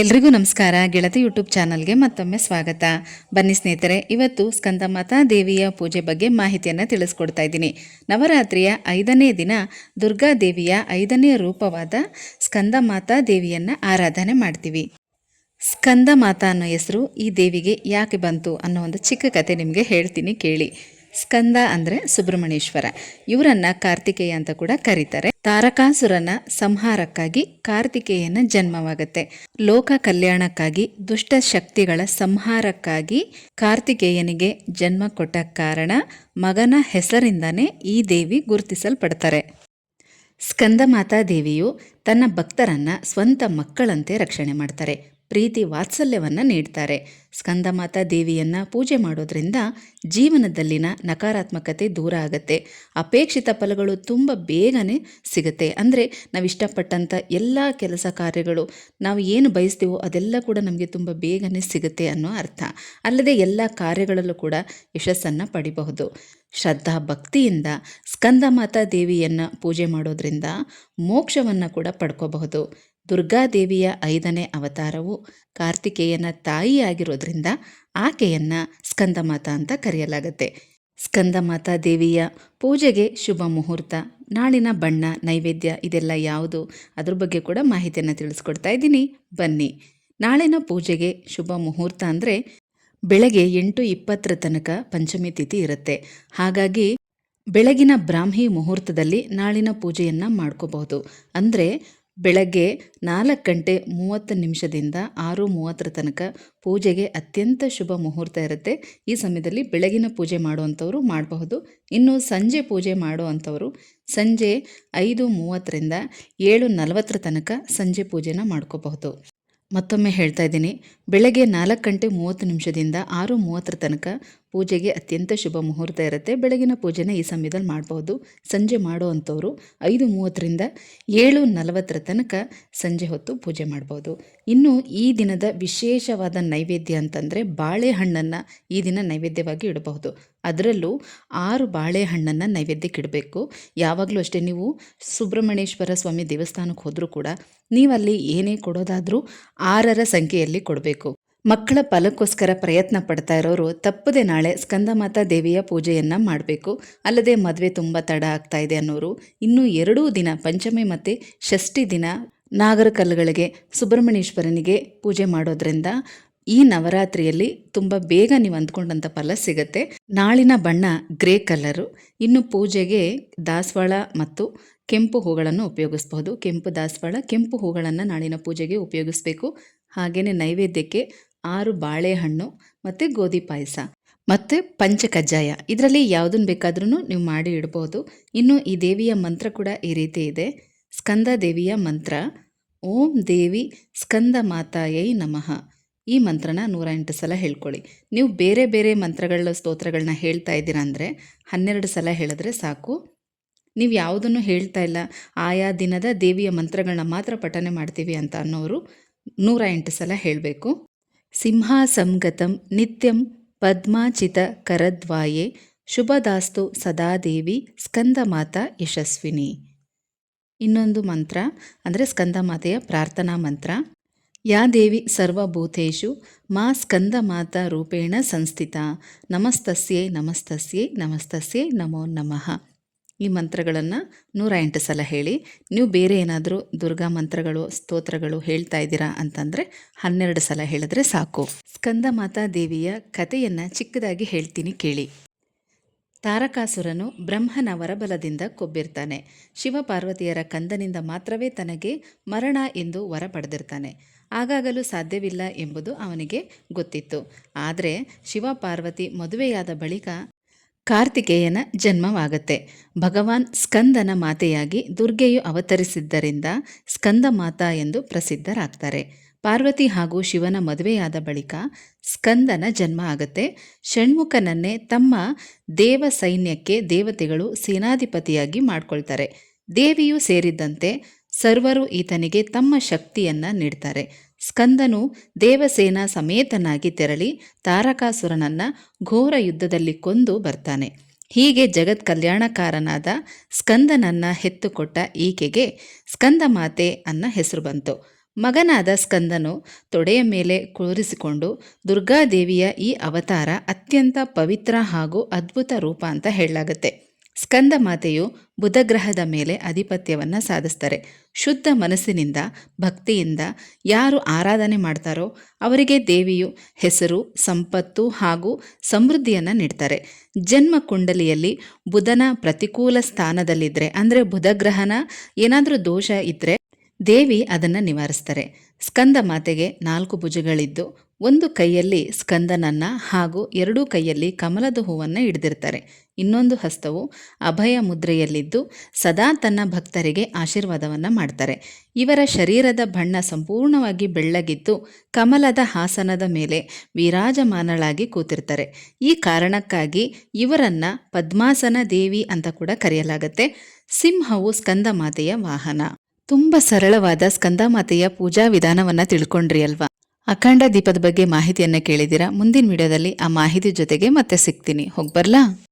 ಎಲ್ರಿಗೂ ನಮಸ್ಕಾರ. ಗೆಳತಿ ಯೂಟ್ಯೂಬ್ ಚಾನಲ್ಗೆ ಮತ್ತೊಮ್ಮೆ ಸ್ವಾಗತ. ಬನ್ನಿ ಸ್ನೇಹಿತರೆ, ಇವತ್ತು ಸ್ಕಂದಮಾತಾ ದೇವಿಯ ಪೂಜೆ ಬಗ್ಗೆ ಮಾಹಿತಿಯನ್ನು ತಿಳಿಸ್ಕೊಡ್ತಾ ಇದ್ದೀನಿ. ನವರಾತ್ರಿಯ ಐದನೇ ದಿನ ದುರ್ಗಾ ದೇವಿಯ ಐದನೇ ರೂಪವಾದ ಸ್ಕಂದಮಾತಾ ದೇವಿಯನ್ನು ಆರಾಧನೆ ಮಾಡ್ತೀವಿ. ಸ್ಕಂದ ಮಾತಾ ಅನ್ನೋ ಹೆಸರು ಈ ದೇವಿಗೆ ಯಾಕೆ ಬಂತು ಅನ್ನೋ ಒಂದು ಚಿಕ್ಕ ಕತೆ ನಿಮಗೆ ಹೇಳ್ತೀನಿ ಕೇಳಿ. ಸ್ಕಂದ ಅಂದರೆ ಸುಬ್ರಹ್ಮಣ್ಯೇಶ್ವರ. ಇವರನ್ನು ಕಾರ್ತಿಕೇಯ ಅಂತ ಕೂಡ ಕರೀತಾರೆ. ತಾರಕಾಸುರನ ಸಂಹಾರಕ್ಕಾಗಿ ಕಾರ್ತಿಕೇಯನ ಜನ್ಮವಾಗುತ್ತೆ. ಲೋಕ ಕಲ್ಯಾಣಕ್ಕಾಗಿ ದುಷ್ಟ ಶಕ್ತಿಗಳ ಸಂಹಾರಕ್ಕಾಗಿ ಕಾರ್ತಿಕೇಯನಿಗೆ ಜನ್ಮ ಕೊಟ್ಟ ಕಾರಣ ಮಗನ ಹೆಸರಿಂದನೇ ಈ ದೇವಿ ಗುರುತಿಸಲ್ಪಡ್ತಾರೆ. ಸ್ಕಂದಮಾತಾ ದೇವಿಯು ತನ್ನ ಭಕ್ತರನ್ನ ಸ್ವಂತ ಮಕ್ಕಳಂತೆ ರಕ್ಷಣೆ ಮಾಡ್ತಾರೆ. ಪ್ರೀತಿ ವಾತ್ಸಲ್ಯವನ್ನು ನೀಡ್ತಾರೆ. ಸ್ಕಂದಮಾತಾ ದೇವಿಯನ್ನು ಪೂಜೆ ಮಾಡೋದ್ರಿಂದ ಜೀವನದಲ್ಲಿನ ನಕಾರಾತ್ಮಕತೆ ದೂರ ಆಗುತ್ತೆ. ಅಪೇಕ್ಷಿತ ಫಲಗಳು ತುಂಬ ಬೇಗನೆ ಸಿಗುತ್ತೆ. ಅಂದರೆ ನಾವು ಇಷ್ಟಪಟ್ಟಂಥ ಎಲ್ಲ ಕೆಲಸ ಕಾರ್ಯಗಳು ನಾವು ಏನು ಬಯಸ್ತೀವೋ ಅದೆಲ್ಲ ಕೂಡ ನಮಗೆ ತುಂಬ ಬೇಗನೆ ಸಿಗುತ್ತೆ ಅನ್ನೋ ಅರ್ಥ. ಅಲ್ಲದೆ ಎಲ್ಲ ಕಾರ್ಯಗಳಲ್ಲೂ ಕೂಡ ಯಶಸ್ಸನ್ನು ಪಡಿಬಹುದು. ಶ್ರದ್ಧಾ ಭಕ್ತಿಯಿಂದ ಸ್ಕಂದಮಾತಾ ದೇವಿಯನ್ನು ಪೂಜೆ ಮಾಡೋದ್ರಿಂದ ಮೋಕ್ಷವನ್ನು ಕೂಡ ಪಡ್ಕೋಬಹುದು. ದುರ್ಗಾದೇವಿಯ ಐದನೇ ಅವತಾರವು ಕಾರ್ತಿಕೇಯನ ತಾಯಿಯಾಗಿರೋದ್ರಿಂದ ಆಕೆಯನ್ನು ಸ್ಕಂದಮಾತಾ ಅಂತ ಕರೆಯಲಾಗುತ್ತೆ. ಸ್ಕಂದಮಾತಾ ದೇವಿಯ ಪೂಜೆಗೆ ಶುಭ ಮುಹೂರ್ತ, ನಾಳಿನ ಬಣ್ಣ, ನೈವೇದ್ಯ ಇದೆಲ್ಲ ಯಾವುದು? ಅದ್ರ ಬಗ್ಗೆ ಕೂಡ ಮಾಹಿತಿಯನ್ನು ತಿಳಿಸ್ಕೊಡ್ತಾ ಇದ್ದೀನಿ. ಬನ್ನಿ. ನಾಳಿನ ಪೂಜೆಗೆ ಶುಭ ಮುಹೂರ್ತ ಅಂದರೆ ಬೆಳಗ್ಗೆ ಎಂಟು ಇಪ್ಪತ್ತರ ತನಕ ಪಂಚಮಿ ತಿಥಿ ಇರುತ್ತೆ. ಹಾಗಾಗಿ ಬೆಳಗಿನ ಬ್ರಾಹ್ಮಿ ಮುಹೂರ್ತದಲ್ಲಿ ನಾಳಿನ ಪೂಜೆಯನ್ನು ಮಾಡ್ಕೋಬಹುದು. ಅಂದರೆ ಬೆಳಗ್ಗೆ ನಾಲ್ಕು ಗಂಟೆ ಮೂವತ್ತು ನಿಮಿಷದಿಂದ ಆರು ಮೂವತ್ತರ ತನಕ ಪೂಜೆಗೆ ಅತ್ಯಂತ ಶುಭ ಮುಹೂರ್ತ ಇರುತ್ತೆ. ಈ ಸಮಯದಲ್ಲಿ ಬೆಳಗಿನ ಪೂಜೆ ಮಾಡುವಂಥವ್ರು ಮಾಡಬಹುದು. ಇನ್ನು ಸಂಜೆ ಪೂಜೆ ಮಾಡುವಂಥವರು ಸಂಜೆ ಐದು ಮೂವತ್ತರಿಂದ ಏಳು ನಲವತ್ತರ ತನಕ ಸಂಜೆ ಪೂಜೆನ ಮಾಡ್ಕೋಬಹುದು. ಮತ್ತೊಮ್ಮೆ ಹೇಳ್ತಾ ಇದ್ದೀನಿ. ಬೆಳಗ್ಗೆ ನಾಲ್ಕು ಗಂಟೆ ಮೂವತ್ತು ನಿಮಿಷದಿಂದ ಆರು ಮೂವತ್ತರ ತನಕ ಪೂಜೆಗೆ ಅತ್ಯಂತ ಶುಭ ಮುಹೂರ್ತ ಇರುತ್ತೆ. ಬೆಳಗಿನ ಪೂಜೆನ ಈ ಸಮಯದಲ್ಲಿ ಮಾಡ್ಬೋದು ಸಂಜೆ ಮಾಡುವಂಥವ್ರು ಐದು ಮೂವತ್ತರಿಂದ ಏಳು ನಲವತ್ತರ ತನಕ ಸಂಜೆ ಹೊತ್ತು ಪೂಜೆ ಮಾಡ್ಬೋದು ಇನ್ನು ಈ ದಿನದ ವಿಶೇಷವಾದ ನೈವೇದ್ಯ ಅಂತಂದರೆ ಬಾಳೆಹಣ್ಣನ್ನು ಈ ದಿನ ನೈವೇದ್ಯವಾಗಿ ಇಡಬಹುದು. ಅದರಲ್ಲೂ ಆರು ಬಾಳೆಹಣ್ಣನ್ನು ನೈವೇದ್ಯಕ್ಕೆ ಇಡಬೇಕು. ಯಾವಾಗಲೂ ಅಷ್ಟೇ ನೀವು ಸುಬ್ರಹ್ಮಣ್ಯೇಶ್ವರ ಸ್ವಾಮಿ ದೇವಸ್ಥಾನಕ್ಕೆ ಹೋದರೂ ಕೂಡ ನೀವಲ್ಲಿ ಏನೇ ಕೊಡೋದಾದರೂ ಆರರ ಸಂಖ್ಯೆಯಲ್ಲಿ ಕೊಡಬೇಕು. ಮಕ್ಕಳ ಫಲಕ್ಕೋಸ್ಕರ ಪ್ರಯತ್ನ ಪಡ್ತಾ ಇರೋರು ತಪ್ಪದೆ ನಾಳೆ ಸ್ಕಂದಮಾತಾ ದೇವಿಯ ಪೂಜೆಯನ್ನು ಮಾಡಬೇಕು. ಅಲ್ಲದೆ ಮದುವೆ ತುಂಬ ತಡ ಆಗ್ತಾ ಇದೆ ಅನ್ನೋರು. ಇನ್ನೂ ಎರಡೂ ದಿನ ಪಂಚಮಿ ಮತ್ತು ಷಷ್ಠಿ ದಿನ ನಾಗರಕಲ್ಲುಗಳಿಗೆ ಸುಬ್ರಹ್ಮಣ್ಯೇಶ್ವರನಿಗೆ ಪೂಜೆ ಮಾಡೋದ್ರಿಂದ ಈ ನವರಾತ್ರಿಯಲ್ಲಿ ತುಂಬ ಬೇಗ ನೀವು ಅಂದ್ಕೊಂಡಂಥ ಫಲ ಸಿಗುತ್ತೆ. ನಾಳಿನ ಬಣ್ಣ ಗ್ರೇ ಕಲರು. ಇನ್ನು ಪೂಜೆಗೆ ದಾಸವಾಳ ಮತ್ತು ಕೆಂಪು ಹೂಗಳನ್ನು ಉಪಯೋಗಿಸ್ಬೋದು ಕೆಂಪು ದಾಸವಾಳ, ಕೆಂಪು ಹೂಗಳನ್ನು ನಾಳಿನ ಪೂಜೆಗೆ ಉಪಯೋಗಿಸ್ಬೇಕು. ಹಾಗೆಯೇ ನೈವೇದ್ಯಕ್ಕೆ ಆರು ಬಾಳೆಹಣ್ಣು ಮತ್ತು ಗೋಧಿ ಪಾಯಸ ಮತ್ತು ಪಂಚಕಜ್ಜಾಯ. ಇದರಲ್ಲಿ ಯಾವುದನ್ನು ಬೇಕಾದ್ರೂ ನೀವು ಮಾಡಿ ಇಡ್ಬೋದು. ಇನ್ನು ಈ ದೇವಿಯ ಮಂತ್ರ ಕೂಡ ಈ ರೀತಿ ಇದೆ. ಸ್ಕಂದ ದೇವಿಯ ಮಂತ್ರ, ಓಂ ದೇವಿ ಸ್ಕಂದ ಮಾತಾಯೈ ನಮಃ. ಈ ಮಂತ್ರನ ನೂರ ಎಂಟು ಸಲ ಹೇಳ್ಕೊಳ್ಳಿ. ನೀವು ಬೇರೆ ಬೇರೆ ಮಂತ್ರಗಳ ಸ್ತೋತ್ರಗಳನ್ನ ಹೇಳ್ತಾ ಇದ್ದೀರಾ ಅಂದರೆ ಹನ್ನೆರಡು ಸಲ ಹೇಳಿದ್ರೆ ಸಾಕು. ನೀವು ಯಾವುದನ್ನು ಹೇಳ್ತಾ ಇಲ್ಲ. ಆಯಾ ದಿನದ ದೇವಿಯ ಮಂತ್ರಗಳನ್ನ ಮಾತ್ರ ಪಠನೆ ಮಾಡ್ತೀವಿ ಅಂತ ಅನ್ನೋರು ನೂರ ಎಂಟು ಸಲ ಹೇಳಬೇಕು. ಸಿಂಹಾಸಂಗತಂ ನಿತ್ಯಂ ಪದ್ಮಾಚಿತ ಕರದ್ವಾಯೆ ಶುಭದಾಸ್ತು ಸದಾದೇವಿ ಸ್ಕಂದಮಾತಾ ಯಶಸ್ವಿನಿ ಇನ್ನೊಂದು ಮಂತ್ರ, ಅಂದರೆ ಸ್ಕಂದಮಾತೆಯ ಪ್ರಾರ್ಥನಾ ಮಂತ್ರ. ಯಾ ದೇವಿ ಸರ್ವಭೂತೇಷು, ಮಾ ಸ್ಕಂದಮಾತಾ ರೂಪೇಣ ಸಂಸ್ಥಿತ. ನಮಸ್ತಸ್ಯೆ ನಮಸ್ತಸ್ಯೆ ನಮಸ್ತಸ್ಯೆ, ನಮೋ ನಮಃ. ಈ ಮಂತ್ರಗಳನ್ನು ನೂರ ಎಂಟು ಸಲ ಹೇಳಿ. ನೀವು ಬೇರೆ ಏನಾದರೂ ದುರ್ಗಾ ಮಂತ್ರಗಳು, ಸ್ತೋತ್ರಗಳು ಹೇಳ್ತಾ ಇದ್ದೀರಾ ಅಂತಂದರೆ ಹನ್ನೆರಡು ಸಲ ಹೇಳಿದ್ರೆ ಸಾಕು. ಸ್ಕಂದ ಮಾತಾ ದೇವಿಯ ಕಥೆಯನ್ನು ಚಿಕ್ಕದಾಗಿ ಹೇಳ್ತೀನಿ ಕೇಳಿ. ತಾರಕಾಸುರನು ಬ್ರಹ್ಮನ ವರಬಲದಿಂದ ಕೊಬ್ಬಿರ್ತಾನೆ. ಶಿವಪಾರ್ವತಿಯರ ಕಂದನಿಂದ ಮಾತ್ರವೇ ತನಗೆ ಮರಣ ಎಂದು ವರ ಪಡೆದಿರ್ತಾನೆ ಆಗಾಗಲೂ ಸಾಧ್ಯವಿಲ್ಲ ಎಂಬುದು ಅವನಿಗೆ ಗೊತ್ತಿತ್ತು. ಆದರೆ ಶಿವಪಾರ್ವತಿ ಮದುವೆಯಾದ ಬಳಿಕ ಕಾರ್ತಿಕೇಯನ ಜನ್ಮವಾಗತ್ತೆ. ಭಗವಾನ್ ಸ್ಕಂದನ ಮಾತೆಯಾಗಿ ದುರ್ಗೆಯು ಅವತರಿಸಿದ್ದರಿಂದ ಸ್ಕಂದ ಮಾತಾ ಎಂದು ಪ್ರಸಿದ್ಧರಾಗ್ತಾರೆ. ಪಾರ್ವತಿ ಹಾಗೂ ಶಿವನ ಮದುವೆಯಾದ ಬಳಿಕ ಸ್ಕಂದನ ಜನ್ಮ ಆಗತ್ತೆ. ಷಣ್ಮುಖನನ್ನೇ ತಮ್ಮ ದೇವ ಸೈನ್ಯಕ್ಕೆ ದೇವತೆಗಳು ಸೇನಾಧಿಪತಿಯಾಗಿ ಮಾಡ್ಕೊಳ್ತಾರೆ. ದೇವಿಯೂ ಸೇರಿದ್ದಂತೆ ಸರ್ವರು ಈತನಿಗೆ ತಮ್ಮ ಶಕ್ತಿಯನ್ನ ನೀಡ್ತಾರೆ. ಸ್ಕಂದನು ದೇವಸೇನಾ ಸಮೇತನಾಗಿ ತೆರಳಿ ತಾರಕಾಸುರನನ್ನ ಘೋರ ಯುದ್ಧದಲ್ಲಿ ಕೊಂದು ಬರ್ತಾನೆ. ಹೀಗೆ ಜಗತ್ ಕಲ್ಯಾಣಕಾರನಾದ ಸ್ಕಂದನನ್ನ ಹೆತ್ತುಕೊಟ್ಟ ಈಕೆಗೆ ಸ್ಕಂದ ಮಾತೆ ಅನ್ನ ಹೆಸರು ಬಂತು. ಮಗನಾದ ಸ್ಕಂದನು ತೊಡೆಯ ಮೇಲೆ ಕೂರಿಸಿಕೊಂಡು ದುರ್ಗಾದೇವಿಯ ಈ ಅವತಾರ ಅತ್ಯಂತ ಪವಿತ್ರ ಹಾಗೂ ಅದ್ಭುತ ರೂಪ ಅಂತ ಹೇಳಲಾಗುತ್ತೆ. ಸ್ಕಂದ ಮಾತೆಯು ಬುಧಗ್ರಹದ ಮೇಲೆ ಆಧಿಪತ್ಯವನ್ನು ಸಾಧಿಸ್ತಾರೆ. ಶುದ್ಧ ಮನಸ್ಸಿನಿಂದ, ಭಕ್ತಿಯಿಂದ ಯಾರು ಆರಾಧನೆ ಮಾಡ್ತಾರೋ ಅವರಿಗೆ ದೇವಿಯು ಹೆಸರು, ಸಂಪತ್ತು ಹಾಗೂ ಸಮೃದ್ಧಿಯನ್ನು ನೀಡ್ತಾರೆ. ಜನ್ಮ ಕುಂಡಲಿಯಲ್ಲಿ ಬುಧನ ಪ್ರತಿಕೂಲ ಸ್ಥಾನದಲ್ಲಿದ್ದರೆ ಅಂದರೆ ಬುಧಗ್ರಹನ ಏನಾದರೂ ದೋಷ ಇದ್ದರೆ ದೇವಿ ಅದನ್ನು ನಿವಾರಿಸ್ತಾರೆ. ಸ್ಕಂದ ಮಾತೆಗೆ ನಾಲ್ಕು ಭುಜಗಳಿದ್ದು, ಒಂದು ಕೈಯಲ್ಲಿ ಸ್ಕಂದನನ್ನ ಹಾಗೂ ಎರಡೂ ಕೈಯಲ್ಲಿ ಕಮಲದ ಹೂವನ್ನು ಹಿಡಿದಿರ್ತಾರೆ. ಇನ್ನೊಂದು ಹಸ್ತವು ಅಭಯ ಮುದ್ರೆಯಲ್ಲಿದ್ದು ಸದಾ ತನ್ನ ಭಕ್ತರಿಗೆ ಆಶೀರ್ವಾದವನ್ನು ಮಾಡ್ತಾರೆ. ಇವರ ಶರೀರದ ಬಣ್ಣ ಸಂಪೂರ್ಣವಾಗಿ ಬೆಳ್ಳಗಿದ್ದು ಕಮಲದ ಹಾಸನದ ಮೇಲೆ ವಿರಾಜಮಾನಳಾಗಿ ಕೂತಿರ್ತಾರೆ. ಈ ಕಾರಣಕ್ಕಾಗಿ ಇವರನ್ನ ಪದ್ಮಾಸನ ದೇವಿ ಅಂತ ಕೂಡ ಕರೆಯಲಾಗುತ್ತೆ. ಸಿಂಹವು ಸ್ಕಂದ ಮಾತೆಯ ವಾಹನ. ತುಂಬ ಸರಳವಾದ ಸ್ಕಂದಮಾತೆಯ ಪೂಜಾ ವಿಧಾನವನ್ನು ತಿಳ್ಕೊಂಡ್ರಿ ಅಲ್ವಾ? ಅಖಂಡ ದೀಪದ ಬಗ್ಗೆ ಮಾಹಿತಿಯನ್ನು ಕೇಳಿದಿರಾ ಮುಂದಿನ ವಿಡಿಯೋದಲ್ಲಿ ಆ ಮಾಹಿತಿ ಜೊತೆಗೆ ಮತ್ತೆ ಸಿಗ್ತೀನಿ. ಹೋಗ್ಬರ್ಲಾ?